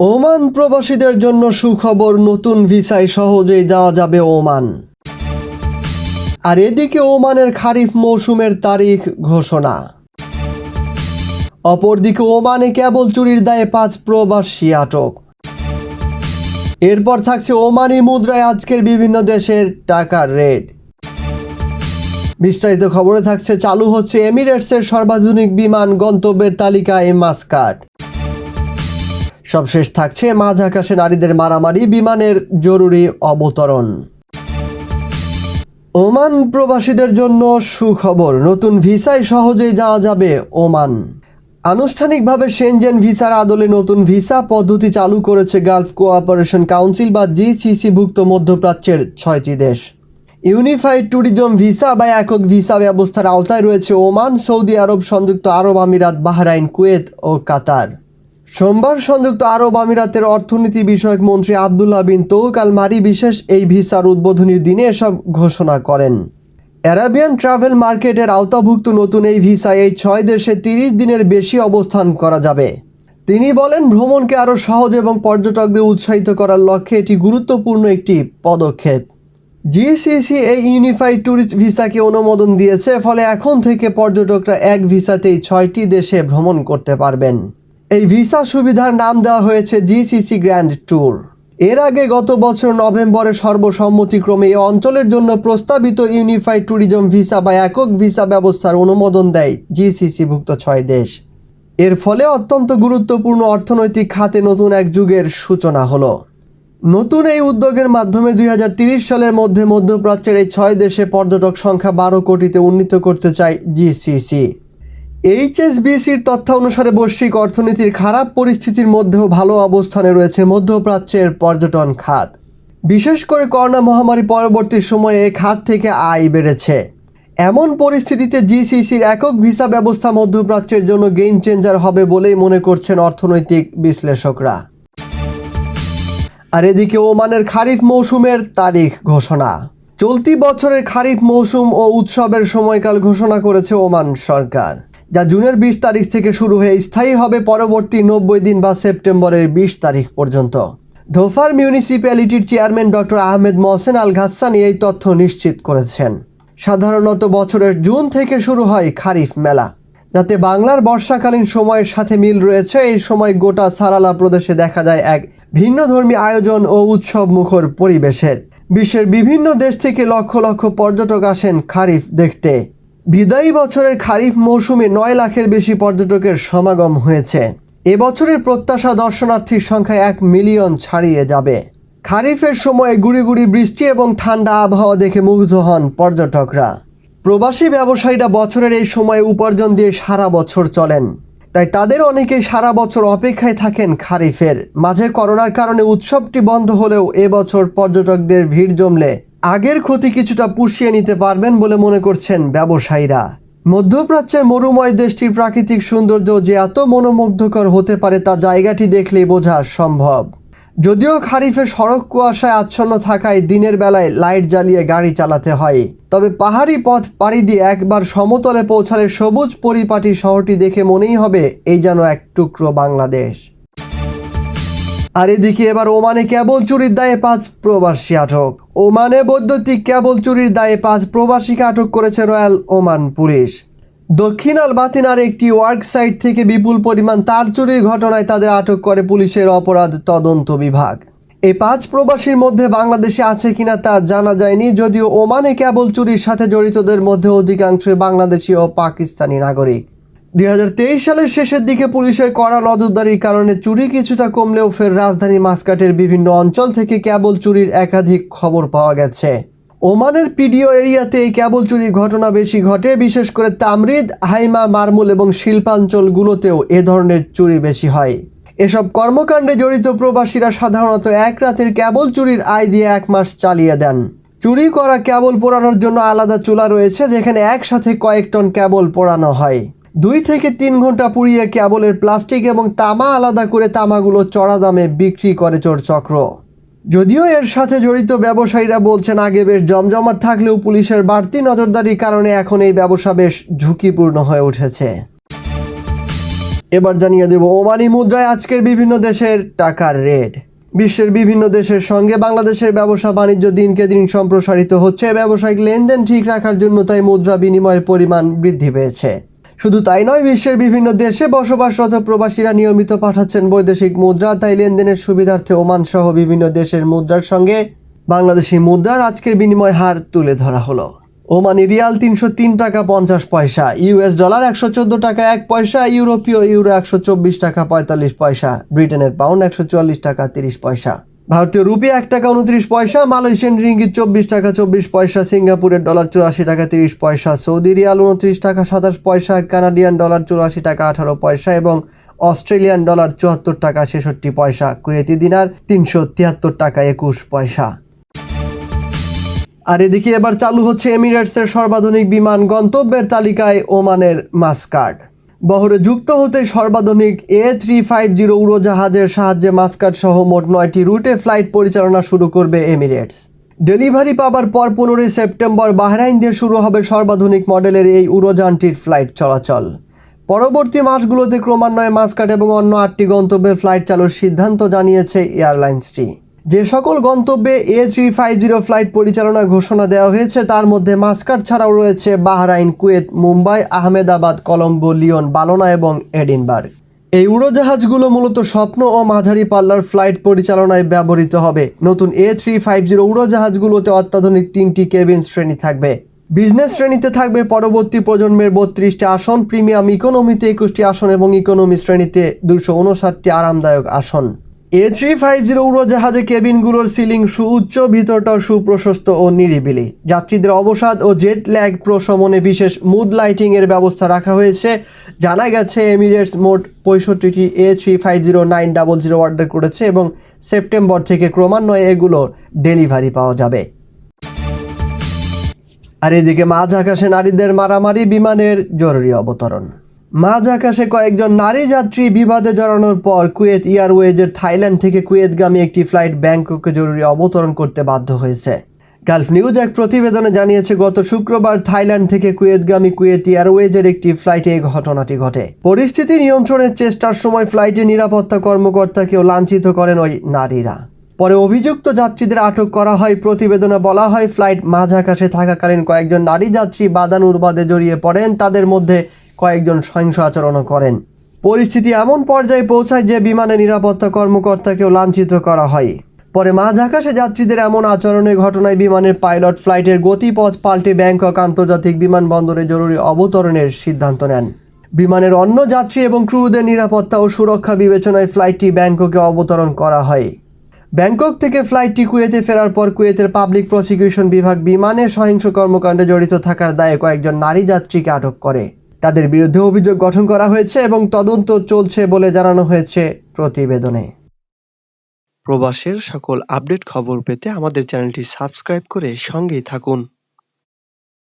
Oman প্রবাসীদের জন্য সুখবর, নতুন ভিসায় সহজেই যাওয়া যাবে ওমান। আর এদিকে ওমানের খারিফ মৌসুমের তারিখ ঘোষণা। অপরদিকে ওমানে কেবল চুরির দায়ে পাঁচ প্রবাসী আটক। এরপর থাকছে ওমানি মুদ্রায় আজকের বিভিন্ন দেশের টাকার রেট। বিস্তারিত খবরে থাকছে, চালু হচ্ছে এমিরেটসের সর্বাধুনিক বিমান গন্তব্যের তালিকায় মাস্কাট। সবশেষ থাকছে মাঝ আকাশে নারীদের মারামারি, বিমানের জরুরি অবতরণ। ওমান প্রবাসীদের জন্য সুখবর, নতুন ভিসায় সহজেই যাওয়া যাবে ওমান। আনুষ্ঠানিকভাবে সেনজেন ভিসার আদলে নতুন ভিসা পদ্ধতি চালু করেছে গালফ কোঅপারেশন কাউন্সিল বা জিসিসিভুক্ত মধ্যপ্রাচ্যের ছয়টি দেশ। ইউনিফাইড ট্যুরিজম ভিসা বা একক ভিসা ব্যবস্থার আওতায় রয়েছে ওমান, সৌদি আরব, সংযুক্ত আরব আমিরাত, বাহরাইন, কুয়েত ও কাতার। সোমবার সংযুক্ত আরব আমিরাতের অর্থনীতি বিষয়ক মন্ত্রী আবদুল্লাহ বিন তৌক আল মারি বিশেষ এই ভিসার উদ্বোধনীর দিনে এসব ঘোষণা করেন। অ্যারাবিয়ান ট্রাভেল মার্কেটের আওতাভুক্ত নতুন এই ভিসায় এই ছয় দেশে তিরিশ দিনের বেশি অবস্থান করা যাবে। তিনি বলেন, ভ্রমণকে আরও সহজ এবং পর্যটকদের উৎসাহিত করার লক্ষ্যে এটি গুরুত্বপূর্ণ একটি পদক্ষেপ। জিসিসি এই ইউনিফাইড ট্যুরিস্ট ভিসাকে অনুমোদন দিয়েছে, ফলে এখন থেকে পর্যটকরা এক ভিসাতেই ছয়টি দেশে ভ্রমণ করতে পারবেন। এই ভিসা সুবিধার নাম দেওয়া হয়েছে জিসিসি গ্র্যান্ড ট্যুর। এর আগে গত বছর নভেম্বরে সর্বসম্মতিক্রমে এই অঞ্চলের জন্য প্রস্তাবিত ইউনিফাইড ট্যুরিজম ভিসা বা একক ভিসা ব্যবস্থার অনুমোদন দেয় জিসিসিভুক্ত ছয় দেশ। এর ফলে অত্যন্ত গুরুত্বপূর্ণ অর্থনৈতিক খাতে নতুন এক যুগের সূচনা হলো। নতুন এই উদ্যোগের মাধ্যমে দুই সালের মধ্যে মধ্যপ্রাচ্যের এই ছয় দেশে পর্যটক সংখ্যা বারো কোটিতে উন্নীত করতে চায় জিসিসি। এইচএসবিসির তথ্য অনুসারে বৈশ্বিক অর্থনীতির খারাপ পরিস্থিতির মধ্যেও ভালো অবস্থানে রয়েছে মধ্যপ্রাচ্যের পর্যটন খাত। বিশেষ করে করোনা মহামারী পরবর্তী সময়ে এই খাত থেকে আয় বেড়েছে। এমন পরিস্থিতিতে জিসিসির একক ভিসা ব্যবস্থা মধ্যপ্রাচ্যের জন্য গেম চেঞ্জার হবে বলেই মনে করছেন অর্থনৈতিক বিশ্লেষকরা। আর এদিকে ওমানের খারিফ মৌসুমের তারিখ ঘোষণা। চলতি বছরের খারিফ মৌসুম ও উৎসবের সময়কাল ঘোষণা করেছে ওমান সরকার। যা জুনের বিশ তারিখ থেকে শুরু হয়ে স্থায়ী হবে পরবর্তী নব্বই দিন বা সেপ্টেম্বরের বিশ তারিখ পর্যন্ত। Dhofar মিউনিসিপ্যালিটির chairman doctor Ahmed Mohsen Al Ghasani এই তথ্য নিশ্চিত করেছেন। সাধারণত বছরের জুন থেকে শুরু হয় খারিফ মেলা। যাতে বাংলার বর্ষাকালীন সময়ের সাথে মিল রয়েছে, এই সময় গোটা সারালা প্রদেশে দেখা যায় এক ভিন্নধর্মী আয়োজন ও উৎসব মুখর পরিবেশের। বিশ্বের বিভিন্ন দেশ থেকে লক্ষ লক্ষ পর্যটক আসেন খারিফ দেখতে। বিদায়ী বছরের খারিফ মৌসুমে নয় লাখের বেশি পর্যটকের সমাগম হয়েছে। এবছরের প্রত্যাশা দর্শনার্থীর সংখ্যা এক মিলিয়ন ছাড়িয়ে যাবে। খারিফের সময়ে গুড়ি গুড়ি বৃষ্টি এবং ঠান্ডা আবহাওয়া দেখে মুগ্ধ হন পর্যটকরা। প্রবাসী ব্যবসায়ীরা বছরের এই সময়ে উপার্জন দিয়ে সারা বছর চলেন। তাই তাদের অনেকেই সারা বছর অপেক্ষায় থাকেন খারিফের। মাঝে করোনার কারণে উৎসবটি বন্ধ হলেও এবছর পর্যটকদের ভিড় জমলে। আগের ক্ষতি কিছুটা পুষিয়ে নিতে পারবেন বলে মনে করছেন ব্যবসায়ীরা। মধ্যপ্রাচ্যের মরুময় দেশটির প্রাকৃতিক সৌন্দর্য যে এত মনোমুগ্ধকর হতে পারে তা জায়গাটি দেখলেই বোঝা সম্ভব। যদিও খারিফে সড়ক কুয়াশায় আচ্ছন্ন থাকায় দিনের বেলায় লাইট জ্বালিয়ে গাড়ি চালাতে হয়। তবে পাহাড়ি পথ পাড়ি দিয়ে একবার সমতলে পৌঁছালে সবুজ পরিপাটি শহরটি দেখে মনেই হবে, এই যেন এক টুকরো বাংলাদেশ। আর এদিকে এবার ওমানে কেবল চুরির দায়ে পাঁচ প্রবাসী আটক। ওমানে বৈদ্যুতিক কেবল চুরির দায়ে পাঁচ প্রবাসীকে আটক করেছে রয়্যাল ওমান পুলিশ। দক্ষিণ আল বাতিনার একটি ওয়ার্ক সাইট থেকে বিপুল পরিমাণ তার চুরির ঘটনায় তাদের আটক করে পুলিশের অপরাধ তদন্ত বিভাগ। এই পাঁচ প্রবাসীর মধ্যে বাংলাদেশে আছে কিনা তা জানা যায়নি, যদিও ওমানে কেবল চুরির সাথে জড়িতদের মধ্যে অধিকাংশই বাংলাদেশি ও পাকিস্তানি নাগরিক। দুই হাজার তেইশ সালের শেষের দিকে পুলিশের কড়া নজরদারির কারণে চুরি কিছুটা কমলেও ফের রাজধানী মাস্কাটের বিভিন্ন অঞ্চল থেকে কেবল চুরির একাধিক খবর পাওয়া গেছে। ওমানের পিডিও এরিয়াতে এই কেবল চুরির ঘটনা বেশি ঘটে, বিশেষ করে তামরিদ, হাইমা, মারমুল এবং শিল্পাঞ্চলগুলোতেও এ ধরনের চুরি বেশি হয়। এসব কর্মকাণ্ডে জড়িত প্রবাসীরা সাধারণত এক রাতের কেবল চুরির আয় দিয়ে এক মাস চালিয়ে দেন। চুরি করা কেবল পোড়ানোর জন্য আলাদা চুলা রয়েছে, যেখানে একসাথে কয়েক টন কেবল পোড়ানো হয়। দুই থেকে তিন ঘণ্টা পুড়িয়ে কেবলের প্লাস্টিক এবং তামা আলাদা করে তামাগুলো চড়া দামে বিক্রি করে চোর চক্র। যদিও এর সাথে জড়িত ব্যবসায়ীরা বলছেন, আগে বেশ জমজমাট থাকলেও পুলিশের বাড়তি নজরদারির কারণে এখন এই ব্যবসা বেশ ঝুঁকিপূর্ণ হয়ে উঠেছে। এবার জানিয়ে দেব, ওমানি মুদ্রায় আজকের বিভিন্ন দেশের টাকার রেট। বিশ্বের বিভিন্ন দেশের সঙ্গে বাংলাদেশের ব্যবসা বাণিজ্য দিনকে দিন সম্প্রসারিত হচ্ছে। ব্যবসায়িক লেনদেন ঠিক রাখার জন্য তাই মুদ্রা বিনিময়ের পরিমাণ বৃদ্ধি পেয়েছে। শুধু তাই নয়, বিশ্বের বিভিন্ন দেশে বসবাসরত প্রবাসীরা নিয়মিত পাঠাচ্ছেন বৈদেশিক মুদ্রা, তাই লেনদেনের সুবিধার্থে ওমান সহ বিভিন্ন দেশের মুদ্রার সঙ্গে বাংলাদেশি মুদ্রার আজকের বিনিময় হার তুলে ধরা হলো। ওমানি রিয়াল তিনশো তিন টাকা পঞ্চাশ পয়সা ইউএস ডলার একশো চোদ্দ টাকা এক পয়সা, ইউরোপীয় ইউরো একশো চব্বিশ টাকা পঁয়তাল্লিশ পয়সা, ব্রিটেনের পাউন্ড একশো চুয়াল্লিশ টাকা তিরিশ পয়সা। ভারতীয় রুপি এক টাকা উনত্রিশ পয়সা, মালয়েশিয়ান রিঙ্গিত চব্বিশ টাকা চব্বিশ পয়সা, সিঙ্গাপুরের ডলার চুরাশি টাকা তিরিশ পয়সা, সৌদি রিয়াল উনত্রিশ টাকা সাতাশ পয়সা, কানাডিয়ান ডলার চুরাশি টাকা আঠারো পয়সা এবং অস্ট্রেলিয়ান ডলার চুয়াত্তর টাকা ছেষট্টি পয়সা। কুয়েতি দিনার তিনশো তিয়াত্তর টাকা একুশ পয়সা। আর এদিকে এবার চালু হচ্ছে এমিরেটসের সর্বাধুনিক বিমান গন্তব্যের তালিকায় ওমানের মাস্কার্ড। বহরে যুক্ত হতে সর্বাধুনিক এ থ্রি ফাইভ জিরো উড়োজাহাজের সাহায্যে মাস্কার্ড সহ মোট নয়টি রুটে ফ্লাইট পরিচালনা শুরু করবে এমিরেটস। ডেলিভারি পাবার পর পনেরোই সেপ্টেম্বর বাহরাইন দিয়ে শুরু হবে সর্বাধুনিক মডেলের এই উড়োযানটির ফ্লাইট চলাচল। পরবর্তী মাসগুলোতে ক্রমান্বয়ে মাস্কাট এবং অন্য আটটি গন্তব্যের ফ্লাইট চালুর সিদ্ধান্ত জানিয়েছে এয়ারলাইন্সটি। যে সকল গন্তব্যে A three five zero flight পরিচালনা ঘোষণা দেওয়া হয়েছে, তার মধ্যে মাস্কাট ছাড়াও রয়েছে Bahrain, Kuwait, Mumbai, Ahmedabad, Colombo, Lyon, Bologna এবং এডিনবার্গ এই উড়োজাহাজগুলো মূলত স্বপ্ন ও মাঝারি পাল্লার ফ্লাইট পরিচালনায় ব্যবহৃত হবে। নতুন এ থ্রি ফাইভ জিরো উড়োজাহাজগুলোতে অত্যাধুনিক তিনটি কেবিন শ্রেণি থাকবে। বিজনেস শ্রেণীতে থাকবে পরবর্তী প্রজন্মের বত্রিশটি আসন, প্রিমিয়াম ইকোনমিতে একুশটি আসন এবং ইকোনমি শ্রেণীতে দুশো উনষাটটি আরামদায়ক আসন। এ থ্রি ফাইভ জিরো উড়োজাহাজে কেবিনগুলোর সিলিং সুউচ্চ, ভিতরটাও সুপ্রশস্ত ও নিরিবিলি। যাত্রীদের অবসাদ ও জেট ল্যাগ প্রশমনে বিশেষ মুড লাইটিং এর ব্যবস্থা রাখা হয়েছে। জানা গেছে এমিরেটস মোট পঁয়ষট্টিটি A three five zero nine double zero order করেছে এবং সেপ্টেম্বর থেকে ক্রমান্বয়ে এগুলোর ডেলিভারি পাওয়া যাবে। আর এদিকে মাঝ আকাশে নারীদের মারামারি, বিমানের জরুরি অবতরণ। মাঝ আকাশে কয়েকজন নারী যাত্রী বিবাদে জড়ানোর পর কুয়েত এয়ারওয়েজের থাইল্যান্ড থেকে কুয়েতগামী একটি ফ্লাইট ব্যাংককে জরুরি অবতরণ করতে বাধ্য হয়েছে। গালফ নিউজ এক প্রতিবেদনে জানিয়েছে, গত শুক্রবার থাইল্যান্ড থেকে কুয়েতগামী কুয়েত এয়ারওয়েজের একটি ফ্লাইটে এই ঘটনাটি ঘটে। পরিস্থিতি নিয়ন্ত্রণের চেষ্টার সময় ফ্লাইটে নিরাপত্তা কর্মকর্তাকেও লাঞ্ছিত করেন ওই নারীরা। পরে অভিযুক্ত যাত্রীদের আটক করা হয়। প্রতিবেদনে বলা হয়, ফ্লাইট মাঝ আকাশে থাকাকালীন কয়েকজন নারী যাত্রী বাদানুবাদে জড়িয়ে পড়েন। তাদের মধ্যে কয়েকজন সহিংস আচরণও করেন। পরিস্থিতি এমন পর্যায়ে পৌঁছায় যে বিমানে নিরাপত্তা কর্মকর্তাকেও লাঞ্ছিত করা হয়। পরে মাঝ আকাশে যাত্রীদের এমন আচরণের ঘটনায় বিমানের পাইলট ফ্লাইটের গতিপথ পাল্টে ব্যাংকক আন্তর্জাতিক বিমানবন্দরে জরুরি অবতরণের সিদ্ধান্ত নেন। বিমানের অন্য যাত্রী এবং ক্রুদের নিরাপত্তা ও সুরক্ষা বিবেচনায় ফ্লাইটটি ব্যাংককে অবতরণ করা হয়। ব্যাংকক থেকে ফ্লাইটটি কুয়েতে ফেরার পর কুয়েতের পাবলিক প্রসিকিউশন বিভাগ বিমানের সহিংস কর্মকাণ্ডে জড়িত থাকার দায়ে কয়েকজন নারী যাত্রীকে আটক করে। তাদের বিরুদ্ধে অভিযোগ গঠন করা হয়েছে এবং তদন্ত চলছে বলে জানানো হয়েছে প্রতিবেদনে। প্রবাসের সকল আপডেট খবর পেতে আমাদের চ্যানেলটি সাবস্ক্রাইব করে সঙ্গেই থাকুন।